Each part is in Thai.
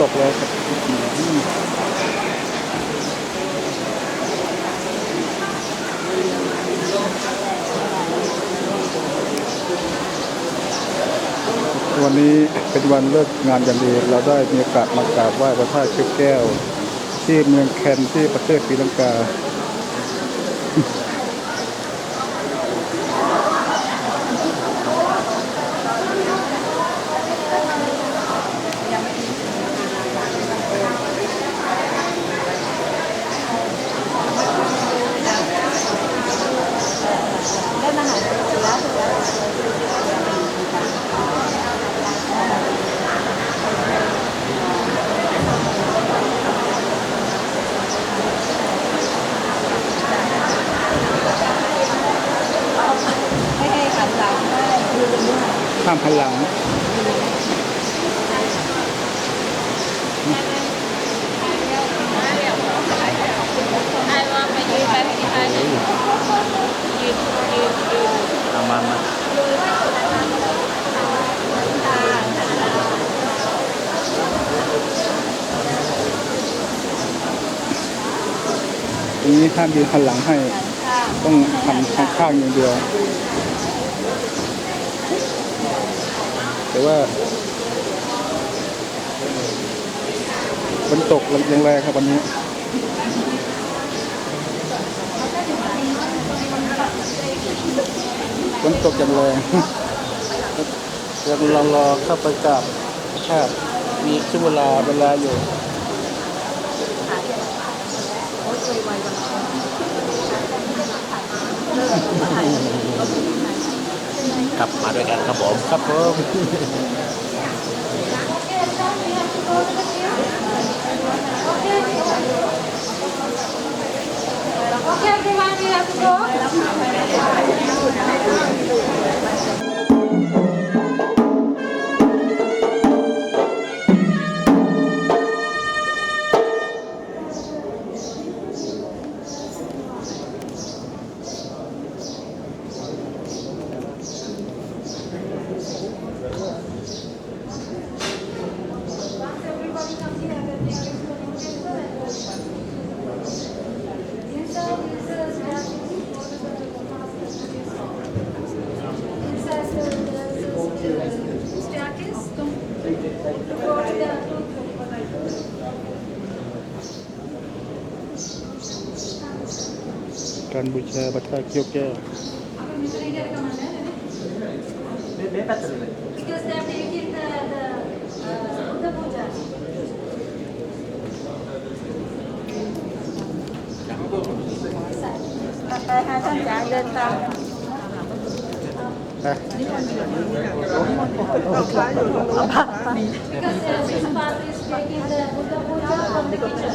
ตกแล้วครับวันนี้เป็นวันเลิกงานย่างดีเราได้มีโอกาสมากราบไหว้พระธาตุเชือกแก้ว ที่เมืองแคนที่ประเทศศรีลังกา ได้มาหาสุแล้วสุแล้ว ไม่ให้หันหลังได้ยืนด้วย ข้ามพลัง ไอ้ว่าไปยืนไปที่ไอ้ยืนยืนยืนยืน เอามามา ทีนี้ามยืนหันหลังให้ ต้องหันข้างข้างอย่างเดียว แต่ว่าฝนตกยังแรงครับวันนี้ฝนตกอย่างแรงยังรอรอเข้าไปกราบพระธาตุมีช่วงเวลาเวลาอยู่ ครับมาด้วยกันครับผมครับผม ಬಂಬುಚ ಭತ್ತ ಅಕ್ಕಿ okay Because uh, his father is taking the Buddha Puja from the kitchen.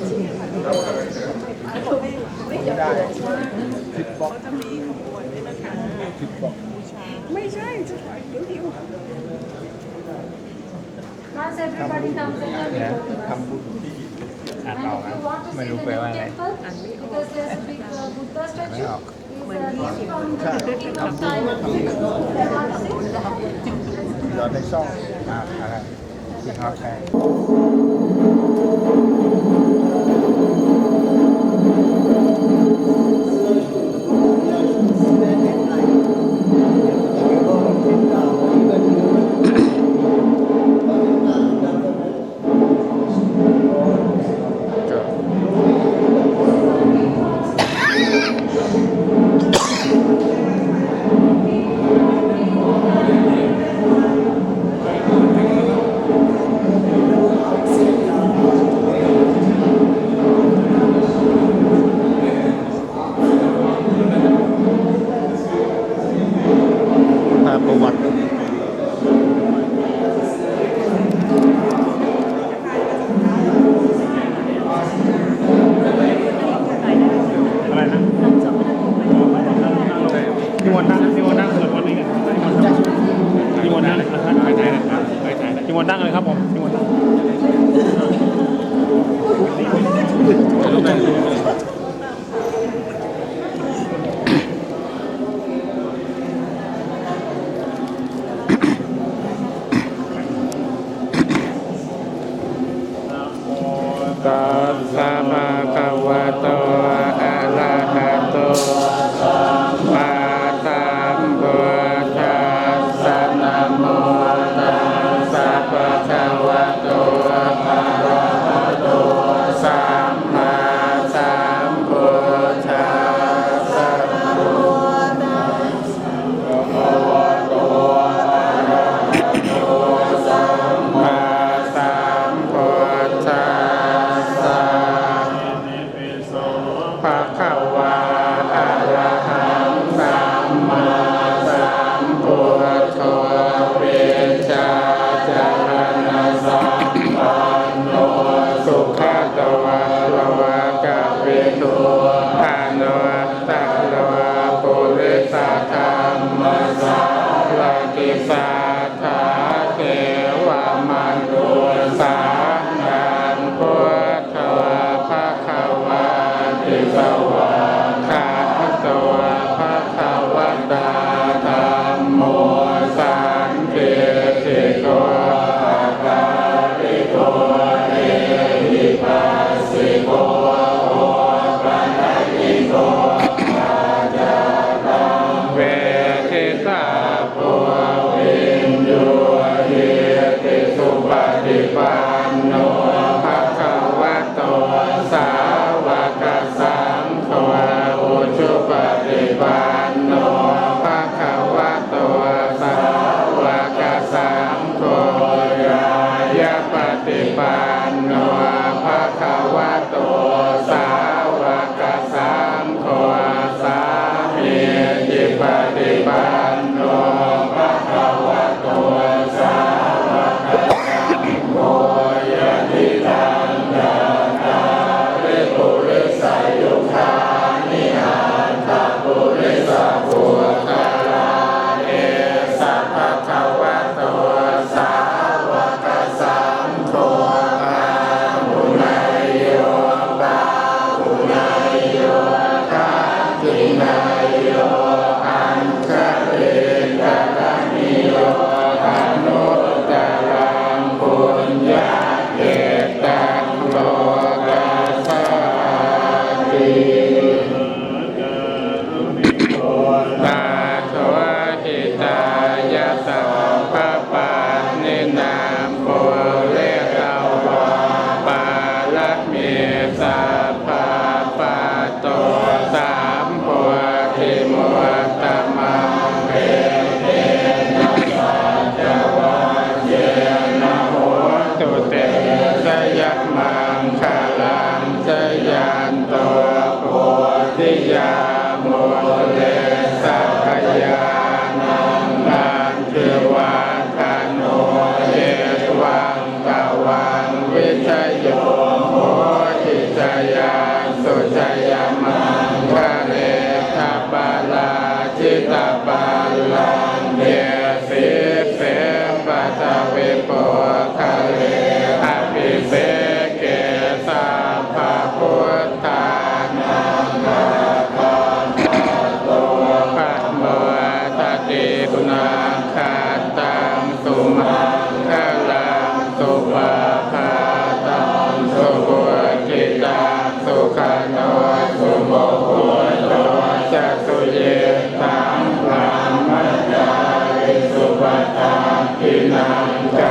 puja. อุ้ยหล่นเลยหมด เขาจะมีขบวนนี่นะคะบูชาไม่ใช่จะถวายเดี๋ยวหิว Once everybody comes in, we go to us. ทำบุญ And if you want to see the new temple, because there's a big uh, Buddha statue, is uh, he's from the king of Thailand. เราในช่องอ่าอะไรที่เขาแทง すばらしい。 มวนนั่งนิมนต์นั่งสวดมนต์นี่กันนิมนต์นั่งไปใจเลยครับไปใจเลยนิมนต์นั่งเลยครับผมนิมนต์นั่งตัสสะ มิสัพพ ตุมาอาลังสุปาภาตังสุปกิตาสุขันโนสุโมโหโลจัตุเยตังพรามจาริสุปตางพินังจา